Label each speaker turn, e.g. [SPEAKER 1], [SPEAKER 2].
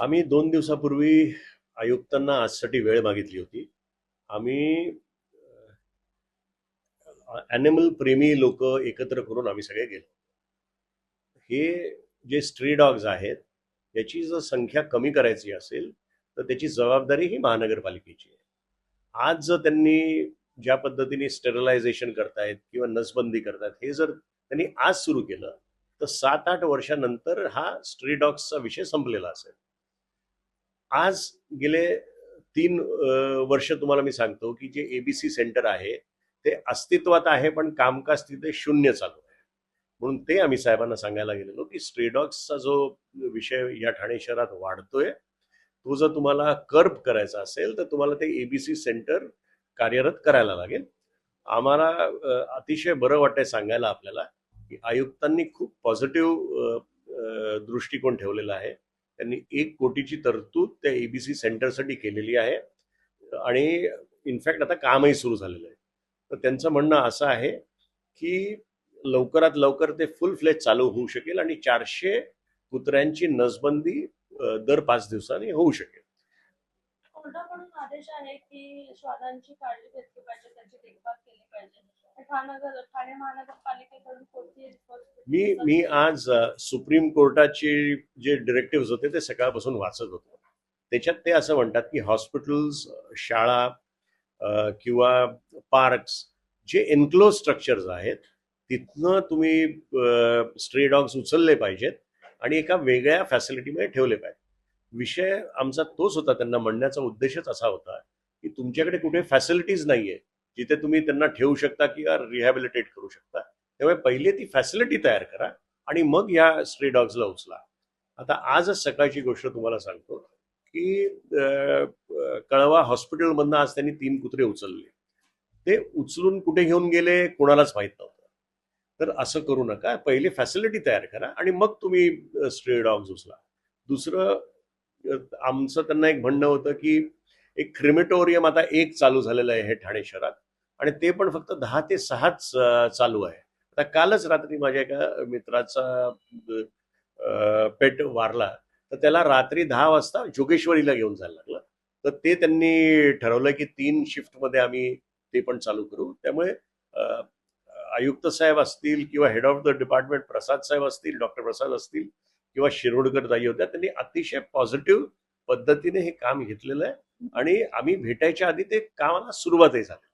[SPEAKER 1] आम्ही दोन दिवसापूर्वी आयुक्तांना आजसाठी वेळ मागितली होती. आम्ही ॲनिमल प्रेमी लोक एकत्र करून आम्ही सगळे गेलो. हे जे स्ट्री डॉग्स आहेत याची जर संख्या कमी करायची असेल तर त्याची जबाबदारी ही महानगरपालिकेची आहे. आज जर त्यांनी ज्या पद्धतीने स्टेरलायझेशन करतायत किंवा नसबंदी करतायत हे जर त्यांनी आज सुरू केलं तर सात आठ वर्षानंतर हा स्ट्री डॉग्सचा विषय संपलेला असेल. आज गेले तीन वर्ष तुम्हाला मी सांगतो की जे एबीसी सेंटर आहे ते अस्तित्वात आहे पण कामकाज तिथे शून्य चालू आहे. म्हणून ते आम्ही साहेबांना सांगायला गेलेलो की स्ट्रीडॉग्सचा जो विषय या ठाणे शहरात वाढतोय तो जर तुम्हाला कर्ब करायचा असेल तर तुम्हाला ते एबीसी सेंटर कार्यरत करायला लागेल. आम्हाला अतिशय बरं वाटतंय सांगायला आपल्याला की आयुक्तांनी खूप पॉझिटिव्ह दृष्टिकोन ठेवलेला आहे. त्यांनी एक कोटीची तरतूद त्या एबीसी सेंटरसाठी केलेली आहे. आणि इनफॅक्ट आता कामही सुरू झालेलं आहे. तर त्यांचं म्हणणं असं आहे की लवकरात लवकर ते फुल फ्लेज चालू होऊ शकेल आणि चारशे कुत्र्यांची नसबंदी दर पाच दिवसांनी होऊ शकेल.
[SPEAKER 2] आदेश आहे की श्वानांची काळजी घेतली पाहिजे त्यांची देखभाल केली पाहिजे. ठाणे महानगरपालिकेकडून कोणती
[SPEAKER 1] मी मी आज सुप्रीम कोर्टाचे जे डिरेक्टिव्ह होते ते सकाळपासून वाचत होतो. त्याच्यात ते असं म्हणतात की हॉस्पिटल्स शाळा किंवा पार्क्स जे एन्क्लोज स्ट्रक्चर्स आहेत तिथनं तुम्ही स्ट्रे डॉग्स उचलले पाहिजेत आणि एका वेगळ्या फॅसिलिटीमध्ये ठेवले पाहिजे विषय आमचा तोच होता त्यांना म्हणण्याचा उद्देशच असा होता की तुमच्याकडे कुठे फॅसिलिटीज नाहीये जिथे तुम्ही त्यांना ठेवू शकता किंवा रिहॅबिलिटेट करू शकता. त्यामुळे पहिले ती फॅसिलिटी तयार करा आणि मग या स्ट्री डॉग्सला उचला. आता आजच सकाळची गोष्ट तुम्हाला सांगतो की कळवा हॉस्पिटलमधनं आज त्यांनी तीन कुत्रे उचलले. ते उचलून कुठे घेऊन गेले कोणालाच माहीत नव्हतं. तर असं करू नका पहिले फॅसिलिटी तयार करा आणि मग तुम्ही स्ट्रे डॉग्स उचला. दुसरं आमचं त्यांना एक म्हणणं होतं की एक क्रिमेटोरियम आता एक चालू झालेलं आहे हे ठाणे शहरात आणि ते पण फक्त दहा ते सहाच चालू आहे. आता कालच रात्री माझ्या एका मित्राचा पेट वारला तर त्याला रात्री दहा वाजता जोगेश्वरीला घेऊन जायला लागलं. तर ते त्यांनी ठरवलं की तीन शिफ्टमध्ये आम्ही ते पण चालू करू. त्यामुळे आयुक्त साहेब असतील किंवा head of the department Prasad साहेब असतील डॉक्टर प्रसाद असतील किंवा शिरोडकर ताई होत्या त्यांनी अतिशय पॉझिटिव्ह पद्धतीने हे काम घेतलेलं आहे. आणि आम्ही भेटायच्या आधी ते कामाला सुरुवातही झाली.